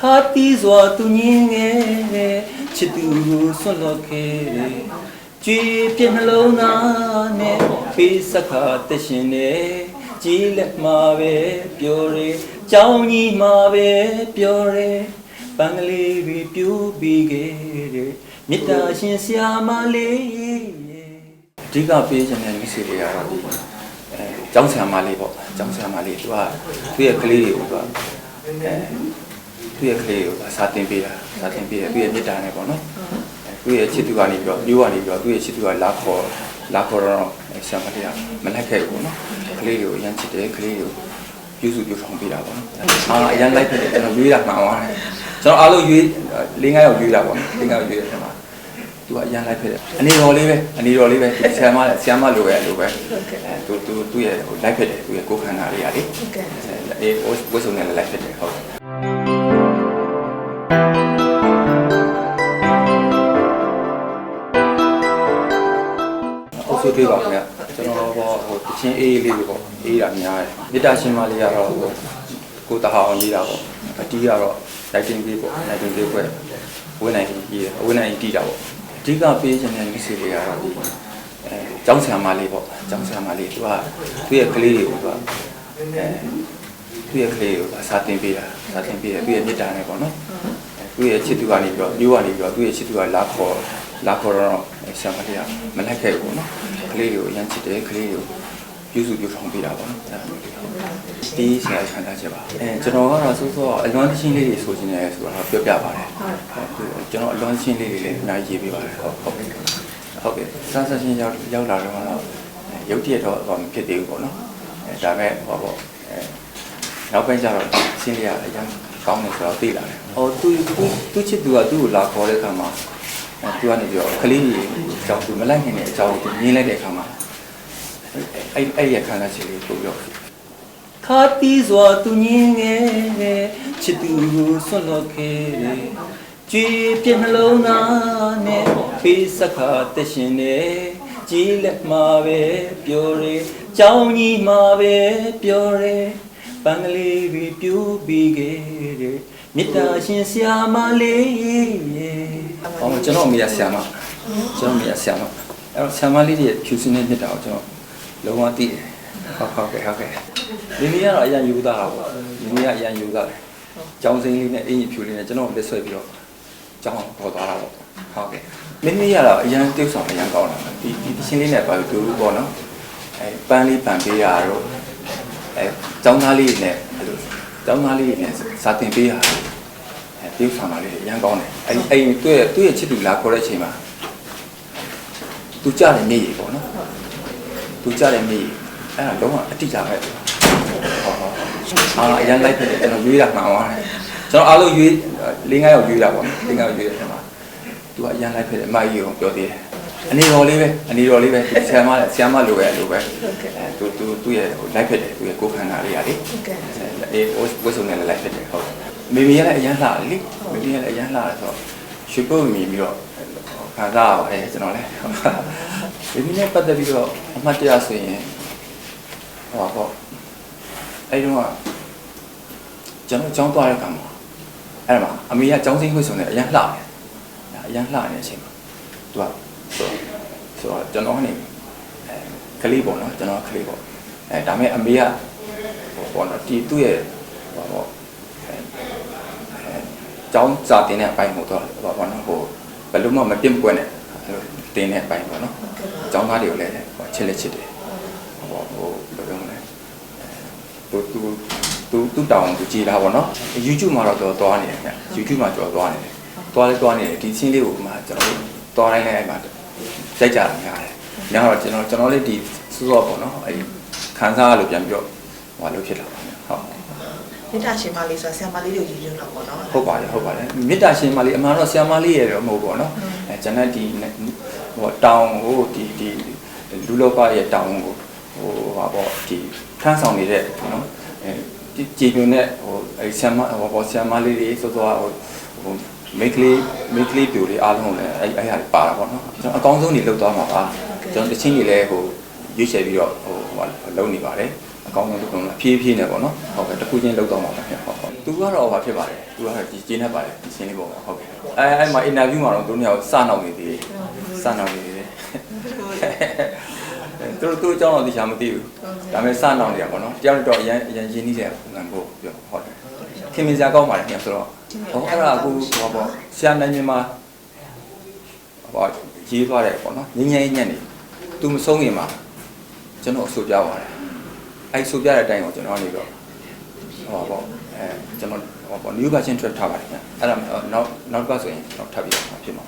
ခါတီးစွာသူညင်းငယ်ချစ်သူကိုဆွန့်လွတ်ခဲ့တယ်ကြည်ပြနှလုံးသားနဲ့ပေးစခါတရှင်နဲ့ကြီးလက်မှာပဲပြောရဲကြောင်းကြီးမှာပဲပြောရဲပန်းကလေးတွေပြူပြီးခဲ့တယ်မေတ္တာရှင်ဆရာမလေးအဓိကပေးခြင်းတဲ့မိစေတွေကတော့ဒီအဲကျောင်းဆရာမလေးပေါ့ကျောင်းဆရာမလေးသူကသူ့ရဲ့ကလေးတွေကိုသူကအဲ သူ့ရဲ့ကလေးကိုစာတင်ပေးတာစာတင်ပေးတယ်သူ့ရဲ့မေတ္တာနဲ့ပေါ့နော်အဲသူ့ရဲ့ချစ်သူကနေပြီးတော့မျိုးကနေပြီးတော့သူ့ရဲ့ချစ်သူကလာခေါ်လာခေါ်တော့ဆရာမလေးကမလက်ခဲ့ဘူးပေါ့နော်ကလေးတွေကိုအရင်ချစ်တယ်ကလေးတွေကိုပြုစုပြုဆောင်ပေးတာပေါ့နော်အာအရင်လိုက်ဖြစ်တယ်ကျွန်တော်ရွေးတာမှန်သွားတယ်ကျွန်တော်အားလုံးရွေး၄၅ယောက်ရွေးတာပေါ့နော်၄၅ယောက်ရွေးတဲ့အချိန်မှာသူကအရင်လိုက်ဖြစ်တယ်အနေတော်လေးပဲအနေတော်လေးပဲဆရာမဆရာမလိုပဲလိုပဲဟုတ်ကဲ့အဲသူသူသူ့ရဲ့ဟိုလိုက်ဖြစ်တယ်သူ့ရဲ့ကိုယ်ခန္ဓာလေးရာလေဟုတ်ကဲ့အေးဝတ်စုံနဲ့လည်းလိုက်ဖြစ်တယ်ဟုတ် အုပ်စုတွေ့ပါခင်ဗျကျွန်တော်တော့ဟိုတချင်းအေးလေးတွေပေါ့အေးတာများတယ်မေတ္တာရှင်မလေးကတော့ဟိုကိုတဟာအောင်ရေးတာပေါ့အတီးကတော့ lighting လေးပေါ့ lighting လေးပဲဝင်းနိုင်ကြီးရေးဝင်းနိုင်ကြီးတီးတာပေါ့အဓိကပေးခြင်းတဲ့ message တွေကတော့ဒီအဲကျောင်းဆရာမလေးပေါ့ကျောင်းဆရာမလေးသူကသူ့ရဲ့ကလေးတွေကိုသူကအဲသူ့ရဲ့ကလေးကိုစာတင်ပေးတာစာတင်ပေးတယ်သူ့ရဲ့မေတ္တာနဲ့ပေါ့နော်သူ့ရဲ့ချစ်သူကနေပြီးတော့မျိုးကနေပြီးတော့သူ့ရဲ့ချစ်သူကလာခေါ်လာခေါ်တော့ဆရာမလေးကမလိုက်ခဲ့ဘူးပေါ့နော် ကလေးတွေကိုအရင်ချစ်တယ်ကလေးတွေကိုပြုစုပြုဆောင်ပေးတာပေါ့နော်အဲ့ဒါမျိုးလေးဟုတ်ဒီဆရာခံစားချက်ပါအဲကျွန်တော်ကတော့စိုးစိုးအလွန်ချင်းလေးတွေဆိုချင်တယ်ဆိုတော့ပြောပြပါတယ်ဟုတ်ကျွန်တော်အလွန်ချင်းလေးတွေလည်းအများကြီးရေးပေးပါတယ်ဟုတ်ဟုတ်ကဲ့ဟုတ်ကဲ့စမ်းစမ်းချင်းရောက်ရောက်လာတော့တော့ရုပ်တရက်တော့ဟောမဖြစ်သေးဘူးပေါ့နော်အဲဒါမဲ့ဟောပေါ့အဲနောက်ပိုင်းကျတော့ရှင်းလေးရအရင်ကောင်းတယ်ဆိုတော့သိလာတယ်ဟောသူသူသူချစ်သူကသူ့ကိုလာခေါ်တဲ့အခါမှာအဲ သူကနေပြီးတော့ကလေးကြီးအကြောင်းသူမလိုက်နိုင်တဲ့အကြောင်းကိုသူမြင်လိုက်တဲ့အခါမှာအဲ့အဲ့ရခံစားချက်လေးပို့ပြီးတော့ခါတီးစွာသူညင်းငယ်ချစ်သူကိုဆွန့်လွတ်ခဲ့တယ်ကြည်ပြနှလုံးသားနဲ့ပေးစခါတရှင်နဲ့ကြီးလက်မှာပဲပြောရဲကြောင်းကြီးမှာပဲပြောရဲပန်းကလေးတွေပြူပြီးခဲ့တယ်မေတ္တာရှင်ဆရာမလေး ဟောကျွန်တော်အမိရဆရာမကျွန်တော်အမိရဆရာမအဲ့တော့ဆရာမလေးရဲ့ဖြူစင်းတဲ့မေတ္တာကိုကျွန်တော်လုံးဝသိတယ်ဟုတ်ဟုတ်ကဲ့ဟုတ်ကဲ့ဒီနေ့ကတော့အရန်ယူသားတာပေါ့ဒီနေ့ကအရန်ယူသားတယ်ကျောင်းစိမ်းလေးနဲ့အင်ကြီးဖြူလေးနဲ့ကျွန်တော်လက်ဆွဲပြီးတော့ကျောင်းပေါ်သွားတာပေါ့ဟုတ်ကဲ့မင်းမင်းကတော့အရန်တိတ်ဆောင်အရန်ကောင်းတာဒီဒီရှင်းလေးနဲ့ပါပြီးတူပေါ့နော်အဲပန်းလေးပန်ပေးရတော့အဲကျောင်းသားလေးနဲ့အဲ့လိုကျောင်းသားလေးနဲ့စာတင်ပေးရအဲ တိတ်ဆောင်တာလေးအရန်ကောင်းတယ်အဲအဲသူ့ရဲ့သူ့ရဲ့ချစ်သူလာခေါ်တဲ့အချိန်မှာသူကြတယ်မြေကြီးပေါ့နော်သူကြတယ်မြေကြီးအဲ့ဒါလုံးဝအတိအကျပဲဟုတ်ဟုတ်အာအရင်လိုက်ဖြစ်တယ်ကျွန်တော်ရွေးတာမှန်သွားတယ်ကျွန်တော်အားလုံးရွေး၄၅ယောက်ရွေးတာပေါ့၄၅ယောက်ရွေးတဲ့အချိန်မှာသူကအရင်လိုက်ဖြစ်တယ်အမကြီးကိုပြောသေးတယ်အနေတော်လေးပဲအနေတော်လေးပဲဆရာမဆရာမလိုပဲလိုပဲဟုတ်ကဲ့အဲသူသူသူ့ရဲ့ဟိုလိုက်ဖြစ်တယ်သူ့ရဲ့ကိုယ်ခန္ဓာလေးရာလေဟုတ်ကဲ့အေးဝတ်စုံနဲ့လည်းလိုက်ဖြစ်တယ်ဟုတ် မေမေကလည်းအရင်လှတယ်လေမေမေကလည်းအရင်လှတယ်ဆိုတော့ရွှေပုတ်မြင်ပြီးတော့ခံစားရပါတယ်ကျွန်တော်လည်းမေမေနဲ့ပတ်သက်ပြီးတော့အမှတ်တရဆိုရင်ဟောပေါ့အဲ့တော့ကျွန်တော်ကျောင်းသွားတဲ့ခါမှာအဲ့ဒါမှာအမေကကျောင်းစင်းခွေးစုံနဲ့အရင်လှတယ်အရင်လှနေတဲ့အချိန်မှာသူကဆိုဆိုတော့ကျွန်တော်ကနေအဲကလေးပေါ့နော်ကျွန်တော်ကလေးပေါ့အဲဒါမဲ့အမေကဟိုပေါ့နော်ဒီသူ့ရဲ့ဟိုပေါ့အဲအဲ ကျောင်းစာတင်တဲ့အပိုင်းဟိုတော့ဟိုပေါ့နော်ဟိုဘယ်လိုမှမပြတ်မကွက်နဲ့အဲ့လိုတင်တဲ့အပိုင်းပေါ့နော်ကျောင်းသားတွေကိုလည်းဟိုချစ်လက်ချစ်တယ်ဟိုပေါ့ဟိုဘယ်လိုလဲသူသူသူသူတောင်းသူကြည်လာပေါ့နော် YouTube မှာတော့တော်သွားနေတယ်ခင်ဗျ YouTube မှာကြော်သွားနေတယ်သွားလဲသွားနေတယ်ဒီချင်းလေးကိုမှကျွန်တော်တို့သွားတိုင်းလည်းအဲ့မှာကြိုက်ကြတာများတယ်။များတော့ကျွန်တော်ကျွန်တော်လေးဒီစိုးစောပေါ့နော်အဲ့ဒီခန်းစားလို့ပြန်ပြီးတော့ဟိုလိုဖြစ်လာပါ မယ်ဟုတ်မေတ္တာရှင်မလေးဆိုတာဆရာမလေးတို့ရည်ညွှန်းတာပေါ့နော်ဟုတ်ပါတယ်ဟုတ်ပါတယ်မေတ္တာရှင်မလေးအမှန်တော့ဆရာမလေးရတော့မဟုတ်ပေါ့နော်အဲကျွန်တော်ဒီဟိုတောင်ဟိုဒီဒီလူလောကရဲ့တောင်ကိုဟိုဟာပေါ့ဒီခန်းဆောင်နေတဲ့နော်အဲဒီကြည်ညိုတဲ့ဟိုအဲဆရာမဟိုပေါ့ဆရာမလေးတွေစောစောဟိုဟိုမိတ်ကလေးမိတ်ကလေးပြိုလေးအားလုံးလည်းအဲအဲဟာပါတာပေါ့နော်ကျွန်တော်အကောင်းဆုံးနေလောက်သွားမှာပါကျွန်တော်တချင်းတွေလည်းဟိုရွေးချယ်ပြီးတော့ဟို ဟိုလုံနေပါတယ်အကောင်းဆုံးလုပ်တော့အဖြည်းဖြည်းနဲ့ပေါ့နော်ဟုတ်ကဲ့တစ်ခုချင်းလောက်တော့မှာပါခင်ဗျဟုတ်ဟုတ်သူသူကတော့ဘာဖြစ်ပါလဲသူကတော့ဒီကျင်းနေပါလေရှင်းလေးပေါ့ဟုတ်ကဲ့အဲအဲမှာအင်တာဗျူးမှာတော့သူတို့ကစနောက်နေသေးတယ်စနောက်နေသေးတယ်သူတို့သူ့အကြောင်းတော့သိချာမသိဘူးဒါပေမဲ့စနောက်နေရပါတော့တယောက်တော့အရင်အရင်ရင်းနှီးတယ်ငန်ဖို့ပြောဟုတ်တယ်ခင်မင်စရာကောင်းပါတယ်ခင်ဗျဆိုတော့ဟောအဲ့ဒါအခုဟောပေါ့ဆရာနိုင်မြင်မှာဟောရေးသွားတယ်ပေါ့နော်ငင်းငင်းညံ့နေသူမဆုံးခင်မှာ ကျွန်တော်အဆိုပြပါတယ်အဲ့ဆိုပြတဲ့အတိုင်းကိုကျွန်တော်ကနေတော့ဟောပေါ့အဲကျွန်တော်ဟောပေါ့ new version ထွက်ထားပါတယ်ခင်ဗျအဲ့ဒါနောက်နောက်ကဆိုရင်တော့ထပ်ပြီးတော့ဖြစ်မှာ